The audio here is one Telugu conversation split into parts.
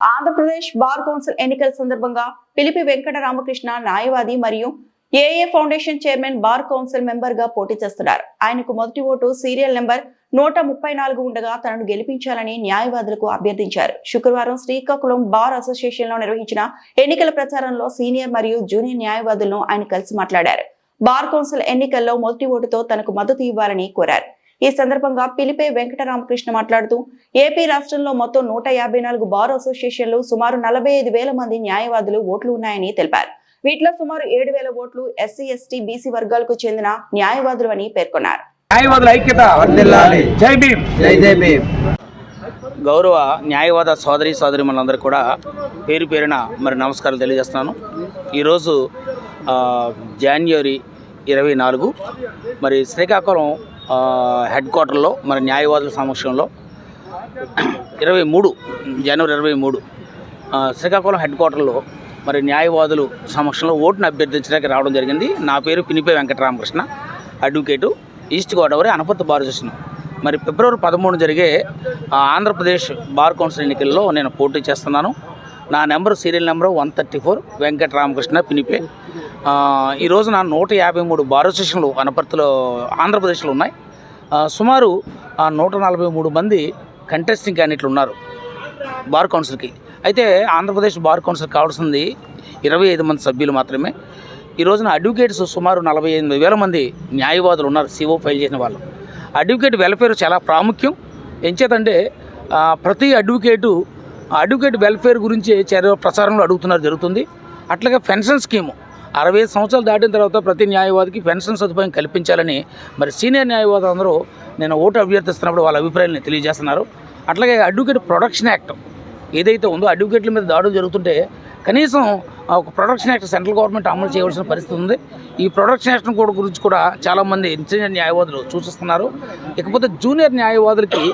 ఆంధ్రప్రదేశ్ బార్ కౌన్సిల్ ఎన్నికల సందర్భంగా పిలిపి వెంకట రామకృష్ణ న్యాయవాది మరియు AA foundation chairman bar council మెంబర్గా పోటీ చేస్తున్నారు. ఆయనకు మొదటి ఓటు సీరియల్ నెంబర్ నూట ముప్పై నాలుగు ఉండగా తనను గెలిపించాలని న్యాయవాదులకు అభ్యర్థించారు. శుక్రవారం శ్రీకాకుళం బార్ అసోసియేషన్లో నిర్వహించిన ఎన్నికల ప్రచారంలో సీనియర్ మరియు జూనియర్ న్యాయవాదులను ఆయన కలిసి మాట్లాడారు. బార్ కౌన్సిల్ ఎన్నికల్లో మొదటి ఓటుతో తనకు మద్దతు ఇవ్వాలని కోరారు. ఈ సందర్భంగా పిలిపే వెంకటరామకృష్ణ మాట్లాడుతూ ఏపీ రాష్ట్రంలో మొత్తం నూట యాభై నాలుగు బార్ అసోసియేషన్లు సుమారు నలభై ఐదు వేల మంది న్యాయవాదులు ఓట్లు ఉన్నాయని తెలిపారు. వీటిలో సుమారు ఏడు వేల ఓట్లు ఎస్సీ ఎస్టీ బీసీ వర్గాలకు చెందిన న్యాయవాదులు అని పేర్కొన్నారు. న్యాయవాదుల ఐక్యత వర్ధిల్లాలి. జై భీమ్. జై జై భీమ్. గౌరవ న్యాయవాద సోదరి సోదరి మనందరూ కూడా పేరు పేరున మరి నమస్కారాలు తెలియజేస్తున్నాను. ఈరోజు ఆ, జనవరి ఇరవై నాలుగు మరి శ్రీకాకుళం హెడ్ క్వార్టర్లో మరి న్యాయవాదుల సమక్షంలో ఇరవై మూడు జనవరి ఇరవై మూడు శ్రీకాకుళం హెడ్ క్వార్టర్లో మరి న్యాయవాదులు సమక్షంలో ఓటును అభ్యర్థించడానికి రావడం జరిగింది. నా పేరు Pinipe Venkataramakrishna advocate east Godavari Anaparthi bar association మరి ఫిబ్రవరి పదమూడు జరిగే ఆంధ్రప్రదేశ్ బార్ కౌన్సిల్ ఎన్నికల్లో నేను పోటీ చేస్తున్నాను. నా number serial number one thirty four Venkataramakrishna Pinipe. ఈ రోజున నూట యాభై మూడు బారో స్టేషన్లు అనపర్తిలో ఆంధ్రప్రదేశ్లో ఉన్నాయి. సుమారు నూట నలభై మూడు మంది కంటెస్టింగ్ క్యాండిడేట్లు ఉన్నారు బార్ కౌన్సిల్కి. అయితే ఆంధ్రప్రదేశ్ బార్ కౌన్సిల్ కావాల్సింది ఇరవై ఐదు మంది సభ్యులు మాత్రమే. ఈ రోజున అడ్వకేట్స్ సుమారు నలభై ఎనిమిది వేల మంది న్యాయవాదులు ఉన్నారు సిఓ ఫైల్ చేసిన వాళ్ళు. అడ్వకేట్ వెల్ఫేర్ చాలా ప్రాముఖ్యం. ఎంచేతంటే ప్రతి అడ్వకేటు అడ్వకేట్ వెల్ఫేర్ గురించి చర్య ప్రచారంలో అడుగుతున్నారు జరుగుతుంది. అట్లాగే పెన్షన్ స్కీము. అరవై సంవత్సరాలు దాటిన తర్వాత ప్రతి న్యాయవాదికి పెన్షన్ సదుపాయం కల్పించాలని మరి సీనియర్ న్యాయవాదులు అందరూ నేను ఓటు అభ్యర్థిస్తున్నప్పుడు వాళ్ళ అభిప్రాయాన్ని తెలియజేస్తున్నారు. అట్లాగే అడ్వకేట్ ప్రొడక్షన్ యాక్ట్ ఏదైతే ఉందో అడ్వకేట్ల మీద దాడులు జరుగుతుంటే కనీసం ఆ ఒక ప్రొడక్షన్ యాక్ట్ సెంట్రల్ గవర్నమెంట్ అమలు చేయవలసిన పరిస్థితి ఉంది. ఈ ప్రొడక్షన్ యాక్ట్ కూడా గురించి కూడా చాలామంది సీనియర్ న్యాయవాదులు సూచిస్తున్నారు. ఇకపోతే జూనియర్ న్యాయవాదులకి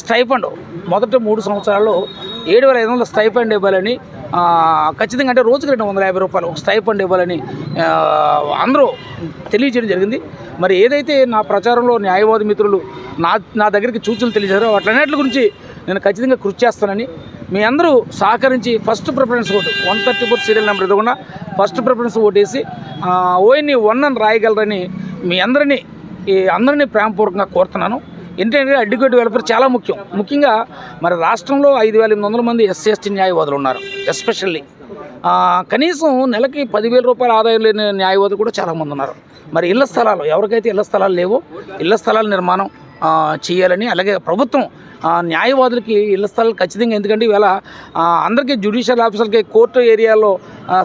స్టైఫండ్ మొదటి మూడు సంవత్సరాల్లో ఏడు వేల ఐదు వందల స్టైఫండ్ ఇవ్వాలని ఖచ్చితంగా అంటే రోజుకి రెండు వందల యాభై రూపాయలు ఒక స్టైఫండ్ ఇవ్వాలని అందరూ తెలియజేయడం జరిగింది. మరి ఏదైతే నా ప్రచారంలో న్యాయవాది మిత్రులు నా నా దగ్గరికి సూచనలు తెలియజేశారో వాటన్నిటి గురించి నేను ఖచ్చితంగా కృషి చేస్తానని మీ అందరూ సహకరించి first preference vote one thirty four serial number ఎదుగుకుండా first preference ఓటేసి ఓఎన్ని వన్ అని రాయగలరని మీ అందరినీ ఈ అందరినీ ప్రేమపూర్వకంగా కోరుతున్నాను. ఏంటంటే అడ్వకేట్ వెల్ఫేర్ చాలా ముఖ్యం. ముఖ్యంగా మరి రాష్ట్రంలో ఐదు వేల ఎనిమిది వందల మంది ఎస్సీ ఎస్టీ న్యాయవాదులు ఉన్నారు ఎస్పెషల్లీ. కనీసం నెలకి పదివేల రూపాయల ఆదాయం లేని న్యాయవాదులు కూడా చాలామంది ఉన్నారు. మరి ఇళ్ళ స్థలాలు ఎవరికైతే ఇళ్ళ స్థలాలు లేవో ఇళ్ళ స్థలాల నిర్మాణం చేయాలని అలాగే ప్రభుత్వం న్యాయవాదులకి ఇళ్ళ స్థలాలు ఖచ్చితంగా ఎందుకంటే ఇవాళ అందరికీ జ్యుడిషియల్ ఆఫీసర్కి కోర్టు ఏరియాలో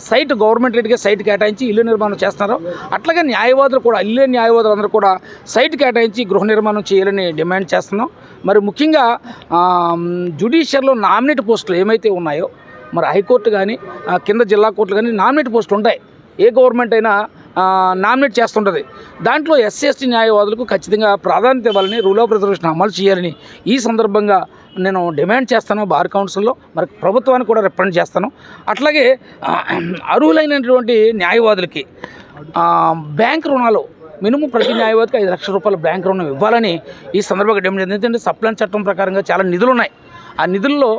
సైట్ గవర్నమెంట్ రేట్గా సైట్ కేటాయించి ఇల్లు నిర్మాణం చేస్తున్నారు. అట్లాగే న్యాయవాదులు కూడా ఇల్లు న్యాయవాదులు అందరూ కూడా సైట్ కేటాయించి గృహ నిర్మాణం చేయాలని డిమాండ్ చేస్తున్నాం. మరి ముఖ్యంగా జ్యుడిషియల్లో నామినేట్ పోస్టులు ఏమైతే ఉన్నాయో మరి హైకోర్టు కానీ కింద జిల్లా కోర్టులు కానీ నామినేట్ పోస్టులు ఉంటాయి. ఏ గవర్నమెంట్ అయినా నామినేట్ చేస్తుంటుంది. దాంట్లో ఎస్సీ ఎస్టీ న్యాయవాదులకు ఖచ్చితంగా ప్రాధాన్యత ఇవ్వాలని రూల్ ఆఫ్ రిజర్వేషన్ అమలు చేయాలని ఈ సందర్భంగా నేను డిమాండ్ చేస్తాను బార్ కౌన్సిల్లో. మరి ప్రభుత్వానికి కూడా రిప్రజెంట్ చేస్తాను. అట్లాగే అర్హులైనటువంటి న్యాయవాదులకి బ్యాంక్ రుణాలు మినిమం ప్రతి న్యాయవాదికి ఐదు లక్షల రూపాయల బ్యాంక్ రుణం ఇవ్వాలని ఈ సందర్భంగా డిమాండ్ ఎందుకంటే సప్లైన్ చట్టం ప్రకారంగా చాలా నిధులు ఉన్నాయి ఆ నిధుల్లో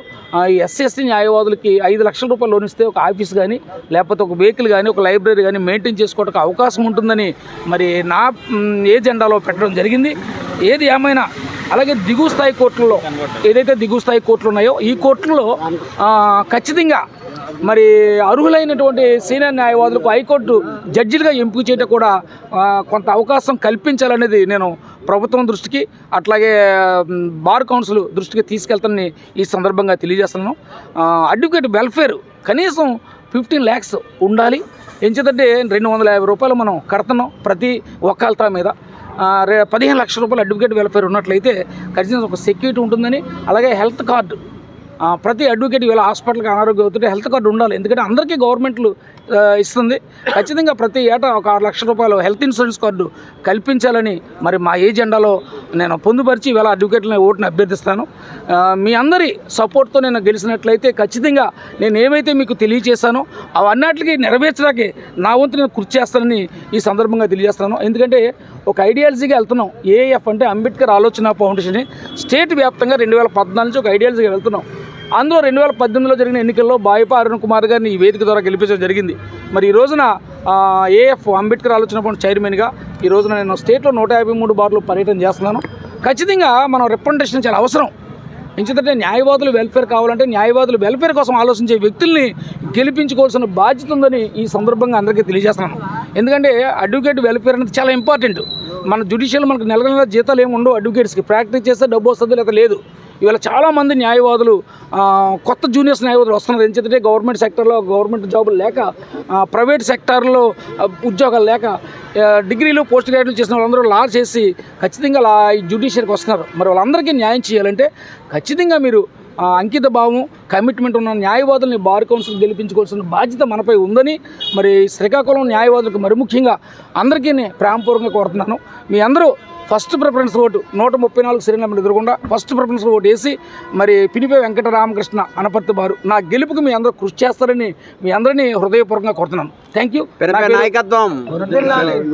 ఎస్సీ ఎస్టీ న్యాయవాదులకి ఐదు లక్షల రూపాయలు లోన్ ఇస్తే ఒక ఆఫీస్ కానీ లేకపోతే ఒక వెహికల్ కానీ ఒక లైబ్రరీ కానీ మెయింటైన్ చేసుకోవడానికి అవకాశం ఉంటుందని మరి నా ఏజెండాలో పెట్టడం జరిగింది. ఏది ఏమైనా అలాగే దిగువ స్థాయి కోర్టుల్లో ఏదైతే దిగువ స్థాయి కోర్టులు ఉన్నాయో ఈ కోర్టుల్లో ఖచ్చితంగా మరి అర్హులైనటువంటి సీనియర్ న్యాయవాదులకు హైకోర్టు జడ్జిలుగా ఎంపిక చేయటం కూడా కొంత అవకాశం కల్పించాలనేది నేను ప్రభుత్వం దృష్టికి అట్లాగే బార్ కౌన్సిల్ దృష్టికి తీసుకెళ్తానని ఈ సందర్భంగా తెలియజేస్తున్నాను. అడ్వకేట్ వెల్ఫేర్ కనీసం ఫిఫ్టీన్ ల్యాక్స్ ఉండాలి. ఎంచేతంటే రెండు వందల యాభై రూపాయలు మనం కడుతున్నాం ప్రతి ఒక్కల్తా మీద. రే పదిహేను లక్షల రూపాయలు అడ్వకేట్ వెల్ఫేర్ ఉన్నట్లయితే ఖచ్చితంగా ఒక సెక్యూరిటీ ఉంటుందని అలాగే హెల్త్ కార్డు ప్రతి అడ్వకేట్ ఇవాళ హాస్పిటల్కి అనారోగ్యం అవుతుంటే హెల్త్ కార్డు ఉండాలి. ఎందుకంటే అందరికీ గవర్నమెంట్లు ఇస్తుంది. ఖచ్చితంగా ప్రతి ఏటా ఒక ఆరు లక్షల రూపాయలు హెల్త్ ఇన్సూరెన్స్ కార్డు కల్పించాలని మరి మా ఏజెండాలో నేను పొందుపరిచి ఇవాళ అడ్వకేట్లని ఓటుని అభ్యర్థిస్తాను. మీ అందరి సపోర్ట్తో నేను గెలిచినట్లయితే ఖచ్చితంగా నేను ఏమైతే మీకు తెలియచేశానో అవన్నిటికీ నెరవేర్చడానికి నా వంతు నేను కృషి చేస్తానని ఈ సందర్భంగా తెలియజేస్తాను. ఎందుకంటే ఒక ఐడియాలజీగా వెళ్తున్నాం. ఏఎఫ్ అంటే అంబేద్కర్ ఆలోచన ఫౌండేషన్ స్టేట్ వ్యాప్తంగా రెండు వేల పద్నాలుగు నుంచి ఒక ఐడియాలజీగా వెళ్తున్నాం. అందులో రెండు వేల పద్దెనిమిదిలో జరిగిన ఎన్నికల్లో బాయిపా అరుణ్ కుమార్ గారిని ఈ వేదిక ద్వారా గెలిపించడం జరిగింది. మరి ఈ రోజున ఏఎఫ్ అంబేద్కర్ ఆలోచన ఫండ్ చైర్మన్గా ఈ రోజున నేను స్టేట్లో నూట యాభై మూడు బార్లు పర్యటన చేస్తున్నాను. ఖచ్చితంగా మనం రిప్రజెంటేషన్ చాలా అవసరం. ఎందుకంటే న్యాయవాదులు వెల్ఫేర్ కావాలంటే న్యాయవాదులు వెల్ఫేర్ కోసం ఆలోచించే వ్యక్తుల్ని గెలిపించుకోవాల్సిన బాధ్యత ఉందని ఈ సందర్భంగా అందరికీ తెలియజేస్తున్నాను. ఎందుకంటే అడ్వకేట్ వెల్ఫేర్ అనేది చాలా ఇంపార్టెంట్. మన జ్యుడిషియల్ మనకు నెల నెల జీతాలు ఏమి ఉండవు అడ్వకేట్స్కి. ప్రాక్టీస్ చేస్తే డబ్బు వస్తుంది లేదా లేదు. ఇవాళ చాలామంది న్యాయవాదులు కొత్త జూనియర్స్ న్యాయవాదులు వస్తున్నారు. ఎందుకంటే గవర్నమెంట్ సెక్టర్లో గవర్నమెంట్ జాబులు లేక ప్రైవేట్ సెక్టార్లో ఉద్యోగాలు లేక డిగ్రీలు పోస్ట్ గ్రాడ్యుయేట్ చేసిన వాళ్ళందరూ లా చేసి ఖచ్చితంగా లా ఈ జ్యుడిషియల్కి వస్తున్నారు. మరి వాళ్ళందరికీ న్యాయం చేయాలంటే ఖచ్చితంగా మీరు అంకిత భావం కమిట్మెంట్ ఉన్న న్యాయవాదుల్ని బార్ కౌన్సిల్ గెలిపించుకోవాల్సిన బాధ్యత మనపై ఉందని మరి శ్రీకాకుళం న్యాయవాదులకు మరి ముఖ్యంగా అందరికీ ప్రేమపూర్వకంగా కోరుతున్నాను. మీ అందరూ ఫస్ట్ ప్రిఫరెన్స్ ఓటు నూట ముప్పై నాలుగు నెంబర్ ఎదురకుండా ఫస్ట్ ప్రిఫరెన్స్ ఓటు వేసి మరి పినిపే వెంకట రామకృష్ణ అనపర్తి బారు నా గెలుపుకి మీ అందరూ కృషి చేస్తారని మీ అందరినీ హృదయపూర్వకంగా కోరుతున్నాను. థ్యాంక్ యూ నాయకత్వం.